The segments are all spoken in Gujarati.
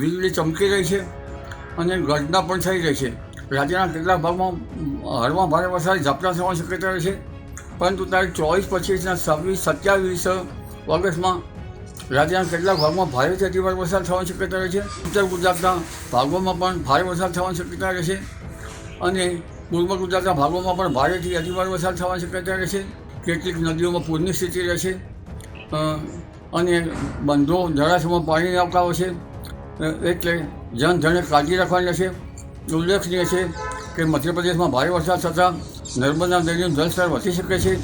વીજળી ચમકી રહી છે અને ગર્જના પણ થઈ રહી છે. રાજ્યના કેટલાક ભાગમાં હળવા ભારે વરસાદ ઝાપટા થવાની શક્યતા રહે છે. પરંતુ તારીખ ચોવીસ પચીસના છવ્વીસ સત્યાવીસ ઓગસ્ટમાં રાજ્યના કેટલાક ભાગમાં ભારેથી અતિભારે વરસાદ થવાની શક્યતા રહે છે. ઉત્તર ગુજરાતના ભાગોમાં પણ ભારે વરસાદ થવાની શક્યતા રહે છે અને પૂર્વ ગુજરાતના ભાગોમાં પણ ભારેથી અતિભારે વરસાદ થવાની શક્યતા રહે છે. કેટલીક નદીઓમાં પૂરની સ્થિતિ રહેશે. અને બંધો, જળાશયમાં પાણીની હોય છે. એટલે જનધને કાળજી રાખવાની છે. ઉલ્લેખનીય છે કે મધ્યપ્રદેશમાં ભારે વરસાદ થતાં નર્મદા નદીનું જળસ્તર વધી શકે છે.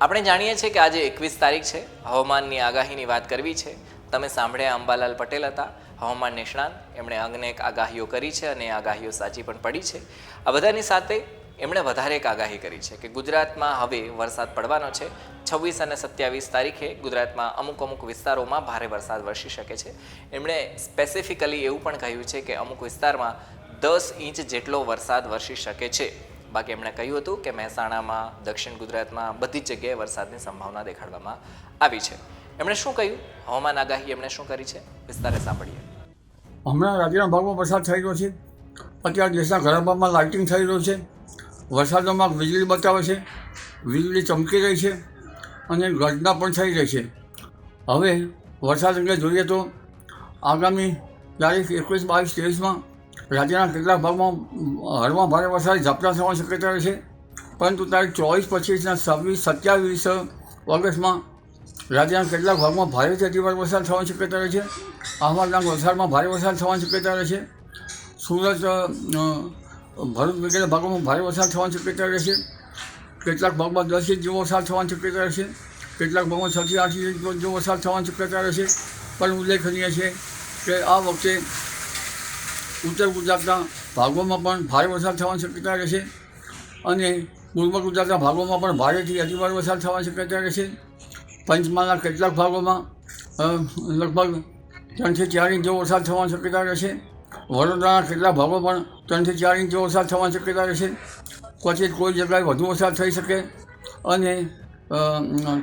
આપણે જાણીએ છીએ કે આજે એકવીસ તારીખ છે. હવામાનની આગાહીની વાત કરવી છે. તમે સાંભળ્યા અંબાલાલ પટેલ હતા. હવામાન નિષ્ણાંત. એમણે અનેક આગાહીઓ કરી છે અને આગાહીઓ સાચી પણ પડી છે. આ બધાની સાથે એમણે વધારે એક આગાહી કરી છે કે ગુજરાતમાં હવે વરસાદ પડવાનો છે. છવ્વીસ અને સત્યાવીસ તારીખે ગુજરાતમાં અમુક અમુક વિસ્તારોમાં ભારે વરસાદ વરસી શકે છે. એમણે સ્પેસિફિકલી એવું પણ કહ્યું છે કે અમુક વિસ્તારમાં દસ ઇંચ જેટલો વરસાદ વરસી શકે છે. બાકી એમણે કહ્યું હતું કે મહેસાણામાં, દક્ષિણ ગુજરાતમાં બધી જ જગ્યાએ વરસાદની સંભાવના દેખાડવામાં આવી છે. એમણે શું કહ્યું? હવામાન આગાહી એમણે શું કરી છે? વિસ્તારે સાંભળીએ. હમણાં રાજ્યના ભાગમાં વરસાદ થઈ રહ્યો છે. અત્યારે દેશના ઘણા ભાગમાં લાઇટિંગ થઈ રહ્યું છે. વરસાદોમાં વીજળી બતાવે છે, વીજળી ચમકી રહી છે અને ઘટના પણ થઈ રહી છે. હવે વરસાદ અંગે જોઈએ તો આગામી તારીખ એકવીસ બાવીસ ત્રેવીસમાં રાજ્યના કેટલાક ભાગમાં હળવા ભારે વરસાદ ઝાપટા થવાની શક્યતા રહે છે. પરંતુ તારીખ ચોવીસ પચીસના છવ્વીસ સત્યાવીસ ઓગસ્ટમાં રાજ્યના કેટલાક ભાગમાં ભારેથી અતિભારે વરસાદ થવાની શક્યતા રહે છે. અહમદનગર વલસાડમાં ભારે વરસાદ થવાની શક્યતા રહે છે. સુરત ભરૂચ વગેરે ભાગોમાં ભારે વરસાદ થવાની શક્યતા રહેશે. કેટલાક ભાગમાં દસ ઇંચ જેવો વરસાદ થવાની શક્યતા રહેશે. કેટલાક ભાગમાં છથી આઠ ઇંચ જેવો વરસાદ થવાની શક્યતા રહેશે. પણ ઉલ્લેખનીય છે કે આ વખતે ઉત્તર ગુજરાતના ભાગોમાં પણ ભારે વરસાદ થવાની શક્યતા રહેશે અને પૂર્વ ગુજરાતના ભાગોમાં પણ ભારેથી અતિભારે વરસાદ થવાની શક્યતા રહેશે. પંચમહાલના કેટલાક ભાગોમાં લગભગ ત્રણથી ચાર ઇંચ જેવો વરસાદ થવાની શક્યતા રહેશે. વડોદરાના કેટલા ભાગો પણ ત્રણથી ચાર ઇંચ વરસાદ થવાની શક્યતા રહેશે. ક્વચિત કોઈ જગ્યાએ વધુ વરસાદ થઈ શકે અને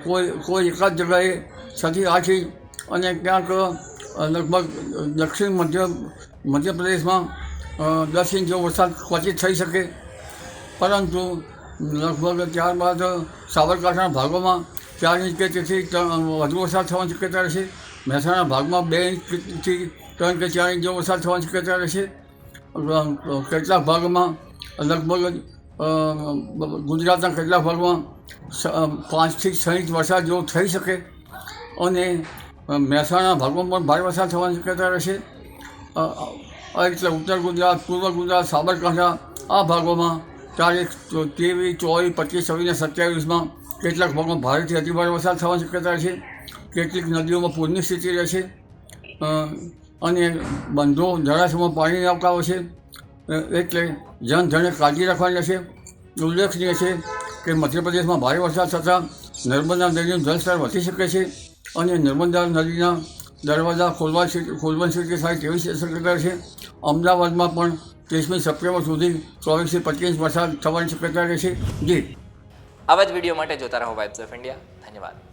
કોઈ કોઈ એકાદ જગ્યાએ છથી આઠ અને ક્યાંક લગભગ દક્ષિણ મધ્ય, મધ્યપ્રદેશમાં દસ ઇંચ વરસાદ ક્વચિત થઈ શકે. પરંતુ લગભગ ત્યારબાદ સાબરકાંઠાના ભાગોમાં ચાર ઇંચ કે તેથી વધુ વરસાદ થવાની શક્યતા રહેશે. મહેસાણા ભાગમાં બે ઇંચથી ત્રણ કે ચાર ઇંચ જેવો વરસાદ થવાની શક્યતા રહેશે. કેટલાક ભાગમાં લગભગ ગુજરાતના કેટલાક ભાગમાં પાંચથી છ ઇંચ વરસાદ જેવો થઈ શકે અને મહેસાણા ભાગમાં પણ ભારે વરસાદ થવાની શક્યતા રહેશે. એટલે ઉત્તર ગુજરાત, પૂર્વ ગુજરાત, સાબરકાંઠા આ ભાગોમાં તારીખ ત્રેવીસ, ચોવીસ, પચીસ, છવ્વીસ સત્યાવીસમાં કેટલાક ભાગમાં ભારેથી અતિભારે વરસાદ થવાની શક્યતા છે કેટલીક નદીઓમાં પૂરની સ્થિતિ રહેશે અને બંધો જળાશયમાં પાણીની હોય છે એટલે જનધને કાળજી રાખવાની રહેશે. ઉલ્લેખનીય છે કે મધ્યપ્રદેશમાં ભારે વરસાદ થતાં નર્મદા નદીનું જળસ્તર વધી શકે છે અને નર્મદા નદીના દરવાજા ખોલવા ખોલવાની સ્થિતિ થાય તેવી શક્યતા છે. અમદાવાદમાં પણ ત્રીસમી સપ્ટેમ્બર સુધી ચોવીસથી પચીસ વરસાદ થવાની શક્યતા રહેશે જી. આવા જ વીડિયો માટે જોતા રહો વાઇબ્સ ઓફ ઇન્ડિયા ધન્યવાદ.